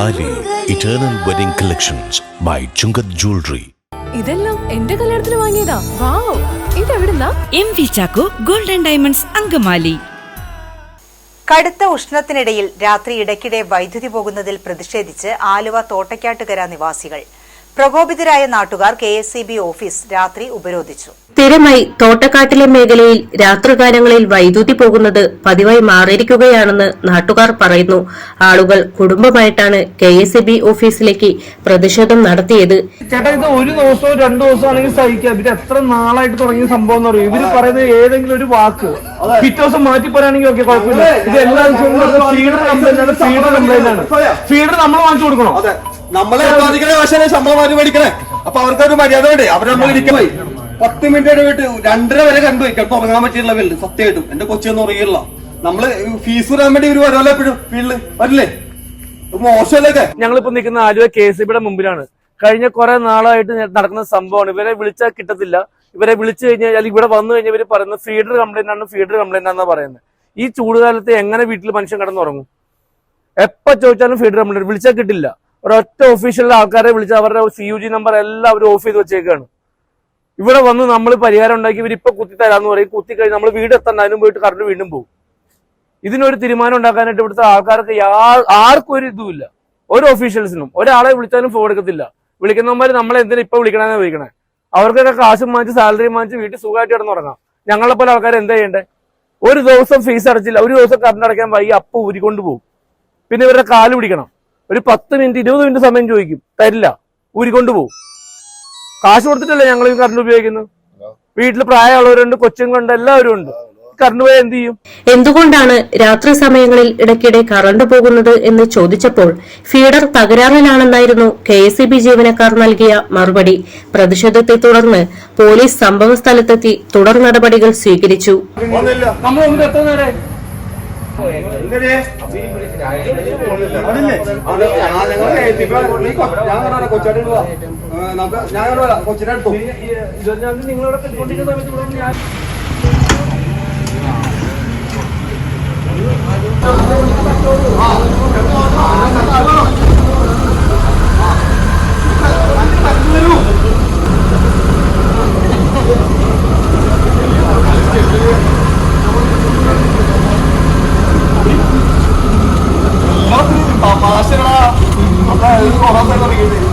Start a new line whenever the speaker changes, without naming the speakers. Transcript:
Thali eternal wedding collections by Chungath jewellery
ഇതെല്ലാം എന്റെ കല്യാണത്തിന് വാങ്ങിയതാ. Wow ഇതെവിടുന്നാ?
M V Chacko golden diamonds Angamaly.
കടുത്ത ഉഷ്ണത്തിനിടയിൽ രാത്രി ഇടയ്ക്കിടെ വൈദ്യുതി പോകുന്നതിൽ പ്രതിഷേധിച്ച് ആലുവ തോട്ടയ്ക്കാട്ടുകര നിവാസികൾ. പ്രകോപിതരായ നാട്ടുകാർ കെ ഓഫീസ് രാത്രി ഉപരോധിച്ചു.
സ്ഥിരമായി തോട്ടക്കാട്ടിലെ മേഖലയിൽ രാത്രികാലങ്ങളിൽ വൈദ്യുതി പോകുന്നത് പതിവായി മാറിയിരിക്കുകയാണെന്ന് നാട്ടുകാർ പറയുന്നു. ആളുകൾ കുടുംബമായിട്ടാണ് കെ എസ് ബി ഓഫീസിലേക്ക് പ്രതിഷേധം നടത്തിയത്.
ചേട്ടാ ഇത് ഒരു ദിവസമോ രണ്ടു ദിവസമോ ആണെങ്കിൽ സഹിക്കാം. ഇവർ എത്ര നാളായിട്ട് തുടങ്ങിയ സംഭവം എന്ന് പറയും. ഇവർ പറയുന്നത് ഏതെങ്കിലും ഒരു വാക്ക്. പിറ്റേ ദിവസം മാറ്റി പറയുകയാണെങ്കിൽ ഓക്കെ കുഴപ്പമില്ല. ഇത് എല്ലാ ദിവസവും ഫീഡർ കംപ്ലൈന്റ് ആണ്. ഫീഡർ കംപ്ലൈന്റ് ആണ്. ഫീഡർ നമ്മൾ വാങ്ങിച്ചു കൊടുക്കണോ.
അതെ. നമ്മളെ ഉത്പാദിക്കണ ഭാഷനെ ശമ്പളം മാറ്റി മേടിക്കണേ? അപ്പൊ അവർക്കൊരു മര്യാദ വേണ്ടേ? അവർ നമ്മൾ ഇരിക്കണേ. പത്ത് മിനിറ്റ് ഇടവിട്ട് രണ്ടര വരെ കണ്ടു ചിലപ്പോ ഉറങ്ങാൻ പറ്റിയിട്ടുള്ള വീട്ടിൽ സത്യമായിട്ടും. എന്റെ കൊച്ചിയൊന്നും ഉറങ്ങിയില്ല നമ്മൾ ഫീസ് വരാൻ വേണ്ടി ഇവർ വരുമല്ലോ എപ്പോഴും വീട്ടിൽ വരില്ലേ? മോശമല്ലേ
ഞങ്ങളിപ്പോ നിൽക്കുന്ന ആലുവ കെ എസ് ബിയുടെ മുമ്പിലാണ്. കഴിഞ്ഞ കുറെ നാളായിട്ട് നടക്കുന്ന സംഭവമാണ്. ഇവരെ വിളിച്ചാൽ കിട്ടത്തില്ല. ഇവരെ വിളിച്ചു കഴിഞ്ഞാൽ ഇവിടെ വന്നു കഴിഞ്ഞാൽ ഇവർ പറയുന്നത് ഫീഡർ കംപ്ലൈന്റ് ആണ് ഫീഡർ കംപ്ലൈന്റ് ആണെന്നാ പറയുന്നത്. ഈ ചൂടുകാലത്ത് എങ്ങനെ വീട്ടിൽ മനുഷ്യൻ കിടന്നുറങ്ങും? എപ്പോ ചോദിച്ചാലും ഫീഡർ കംപ്ലൈന്റ് വിളിച്ചാൽ കിട്ടില്ല. ഒരൊറ്റ ഒഫീഷ്യൽ ആൾക്കാരെ വിളിച്ച് അവരുടെ സി യു ജി നമ്പർ എല്ലാം അവർ ഓഫ് ചെയ്ത് വെച്ചേക്കാണ്. ഇവിടെ വന്ന് നമ്മൾ പരിഹാരം ഉണ്ടാക്കി ഇവർ കുത്തി തരാന്ന് പറയും. കുത്തി കഴിഞ്ഞ് നമ്മൾ വീട് എത്തണ്ട അതിനും പോയിട്ട് കറണ്ട് വീണ്ടും പോകും. ഇതിനൊരു തീരുമാനം ഉണ്ടാക്കാനായിട്ട് ഇവിടുത്തെ ആൾക്കാർക്ക് ആർക്കും ഒരു ഇതുമില്ല ഒരു ഒഫീഷ്യൽസിനും ഒരാളെ വിളിച്ചാലും ഫോൺ എടുക്കത്തില്ല. വിളിക്കുന്നവന്മാര് നമ്മളെ എന്തിനാ ഇപ്പൊ വിളിക്കണമെന്ന് വിളിക്കണേ അവർക്കൊക്കെ കാശും വാങ്ങിച്ച് സാലറി വാങ്ങിച്ച് വീട്ടിൽ സുഖമായിട്ട് കിടന്നുറങ്ങാം ഞങ്ങളെ പോലെ ആൾക്കാർ എന്താ ചെയ്യണ്ടേ? ഒരു ദിവസം ഫീസ് അടച്ചില്ല. ഒരു ദിവസം കറണ്ട് അടയ്ക്കാൻ വൈകി അപ്പൊ ഊരിക്കൊണ്ട് പോകും. പിന്നെ ഇവരുടെ കാൽ പിടിക്കണം. ഒരു പത്ത് മിനിറ്റ് ഇരുപത് മിനിറ്റ് സമയം ചോദിക്കും. തരില്ല. ഊരിക്കൊണ്ട് പോകും കാശ് കൊടുത്തിട്ടല്ലേ ഞങ്ങൾ ഈ കറണ്ട് ഉപയോഗിക്കുന്നത്? വീട്ടിൽ പ്രായമുള്ളവരുണ്ട് കൊച്ചുങ്ങളുണ്ട് എല്ലാവരും ഉണ്ട്. കറണ്ട് പോയാൽ എന്ത് ചെയ്യും?
എന്തുകൊണ്ടാണ് രാത്രി സമയങ്ങളിൽ ഇടയ്ക്കിടെ കറണ്ട് പോകുന്നത് എന്ന് ചോദിച്ചപ്പോൾ ഫീഡർ തകരാറിലാണെന്നായിരുന്നു കെ എസ് ബി ജീവനക്കാർ നൽകിയ മറുപടി. പ്രതിഷേധത്തെ തുടർന്ന് പോലീസ് സംഭവ സ്ഥലത്തെത്തി തുടർ നടപടികൾ സ്വീകരിച്ചു.
ഞാൻ ഞങ്ങളെ ഏൽപ്പിക്കാം. നീ കൊ- ഞാൻ കാണാം കൊച്ചായിട്ട് പോവാ. ഏ, നമുക്ക് ഞാൻ കാണാം കൊച്ചിനെ എടുത്തു
നിങ്ങളോട് കൊണ്ടിരിക്കുന്ന സമയത്ത് ഞാൻ 哎，导航在哪里？